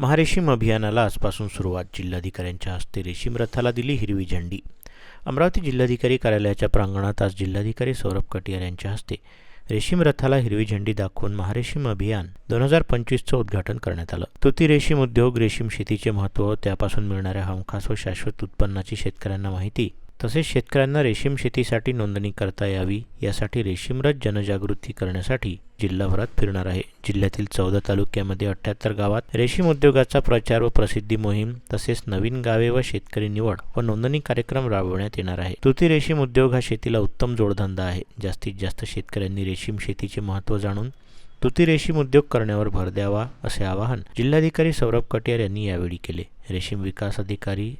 महारेशीम अभियानाला आजपासून सुरुवात. जिल्हाधिकाऱ्यांच्या हस्ते रेशीम रथाला दिली हिरवी झेंडी. अमरावती जिल्हाधिकारी कार्यालयाच्या प्रांगणात आज जिल्हाधिकारी सौरभ कटियार यांच्या हस्ते रेशीम रथाला हिरवी झेंडी दाखवून महारेशीम अभियान दोन हजार पंचवीसचं उद्घाटन करण्यात आलं. तुती रेशीम उद्योग रेशीम शेतीचे महत्त्व त्यापासून मिळणाऱ्या हमखास व शाश्वत उत्पन्नाची शेतकऱ्यांना माहिती तसेच शेतकऱ्यांना रेशीम शेतीसाठी नोंदणी करता यावी यासाठी रेशीमरथ जनजागृती करण्यासाठी जिल्हाभरात फिरणार आहे. जिल्ह्यातील चौदा तालुक्यामध्ये अठ्ठ्याहत्तर गावात रेशीम उद्योगाचा प्रचार व प्रसिद्धी मोहीम तसेच नवीन गावे व शेतकरी निवड व नोंदणी कार्यक्रम राबवण्यात येणार आहे. तुती रेशीम उद्योग हा शेतीला उत्तम जोडधंदा आहे. जास्तीत जास्त शेतकऱ्यांनी रेशीम शेतीचे महत्त्व जाणून तुती रेशीम उद्योग करण्यावर भर द्यावा असे आवाहन जिल्हाधिकारी सौरभ कटियार यांनी यावेळी केले. रेशीम विकास अधिकारी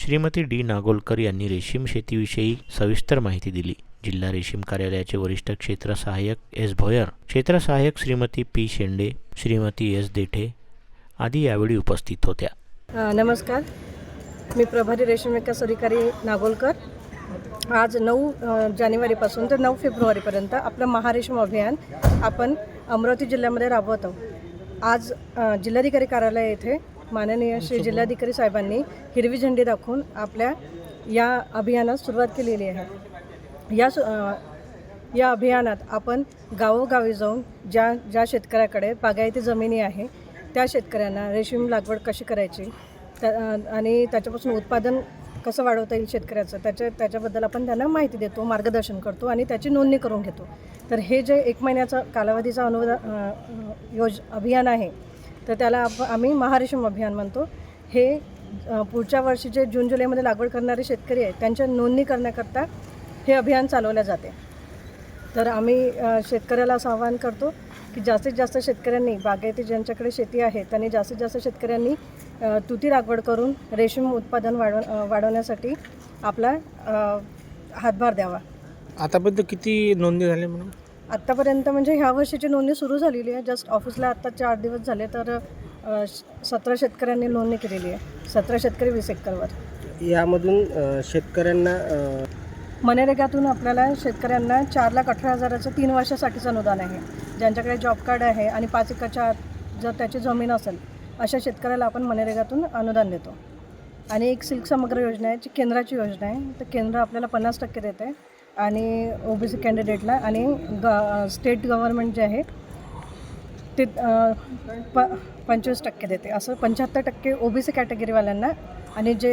श्रीमती डी नागोलकर यांनी रेशीम शेतीविषयी सविस्तर माहिती दिली. जिल्हा रेशीम कार्यालयाचे वरिष्ठ क्षेत्र सहाय्यक एस भोयर क्षेत्र सहाय्यक श्रीमती पी शेंडे श्रीमती एस देठे आदी यावेळी उपस्थित होत्या. नमस्कार. मी प्रभारी रेशीम विकास अधिकारी नागोलकर. आज नऊ जानेवारीपासून तर नऊ फेब्रुवारीपर्यंत आपलं महारेशीम अभियान आपण अमरावती जिल्ह्यामध्ये राबवत. आहोत आज जिल्हाधिकारी कार्यालय येथे माननीय श्री जिल्हाधिकारी साहेबांनी हिरवी झेंडी दाखवून आपल्या या अभियानास सुरुवात केलेली आहे. या सु- या अभियानात आपण गावोगावी जाऊन ज्या ज्या शेतकऱ्याकडे बागायती जमिनी आहे त्या शेतकऱ्यांना रेशीम लागवड कशी करायची त्या आणि त्याच्यापासून उत्पादन कसं वाढवता येईल शेतकऱ्याचं त्याच्या त्याच्याबद्दल आपण त्यांना माहिती देतो मार्गदर्शन करतो आणि त्याची नोंदणी करून घेतो. तर हे जे एक महिन्याचा कालावधीचा अनुदान योज अभियान आहे तर त्याला आप आम्ही महारेशीम अभियान म्हणतो. हे पुढच्या वर्षी जे जून जुलैमध्ये लागवड करणारे शेतकरी आहेत त्यांच्या नोंदणी करण्याकरता हे अभियान चालवले जाते. तर आम्ही शेतकऱ्याला असं आवाहन करतो की जास्तीत जास्त शेतकऱ्यांनी बागायती ज्यांच्याकडे शेती आहे त्यांनी जास्तीत जास्त शेतकऱ्यांनी तुती लागवड करून रेशीम उत्पादन वाढव वाढवण्यासाठी आपला हातभार द्यावा. आतापर्यंत किती नोंदणी झाली म्हणून? आत्तापर्यंत म्हणजे ह्या वर्षीची नोंदणी सुरू झालेली आहे. जस्ट ऑफिसला आत्ता चार दिवस झाले तर सतरा शेतकऱ्यांनी नोंदणी केलेली आहे. सतरा शेतकरी वीस एकरवर. यामधून शेतकऱ्यांना मनरेगातून आपल्याला शेतकऱ्यांना चार लाख अठरा हजाराचं तीन वर्षासाठीचं अनुदान आहे. ज्यांच्याकडे जॉब कार्ड आहे आणि पाच एकरच्या आत जर त्याची जमीन असेल अशा शेतकऱ्याला आपण मनरेगातून अनुदान देतो. आणि एक सिल्क समग्र योजना आहे जी केंद्राची योजना आहे. तर केंद्र आपल्याला पन्नास टक्के देते आणि ओ बी सी कॅन्डिडेटला आणि ग स्टेट गव्हर्नमेंट जे आहे ते प पंचवीस टक्के देते. असं पंच्याहत्तर टक्के ओ बी सी कॅटेगरीवाल्यांना आणि जे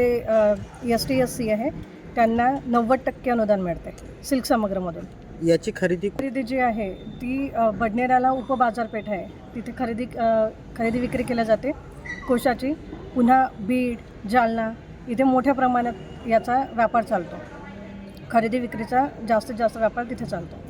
एस टी एस सी आहे त्यांना नव्वद टक्के अनुदान मिळते सिल्क समग्रमधून. याची खरेदी खरेदी जी आहे ती बडनेराला उपबाजारपेठ आहे. तिथे खरेदी खरेदी विक्री केल्या जाते. कोशाची पुन्हा बीड जालना इथे मोठ्या प्रमाणात याचा व्यापार चालतो. खरेदी विक्रीचा जास्तीत जास्त व्यापार तिथे चालतो.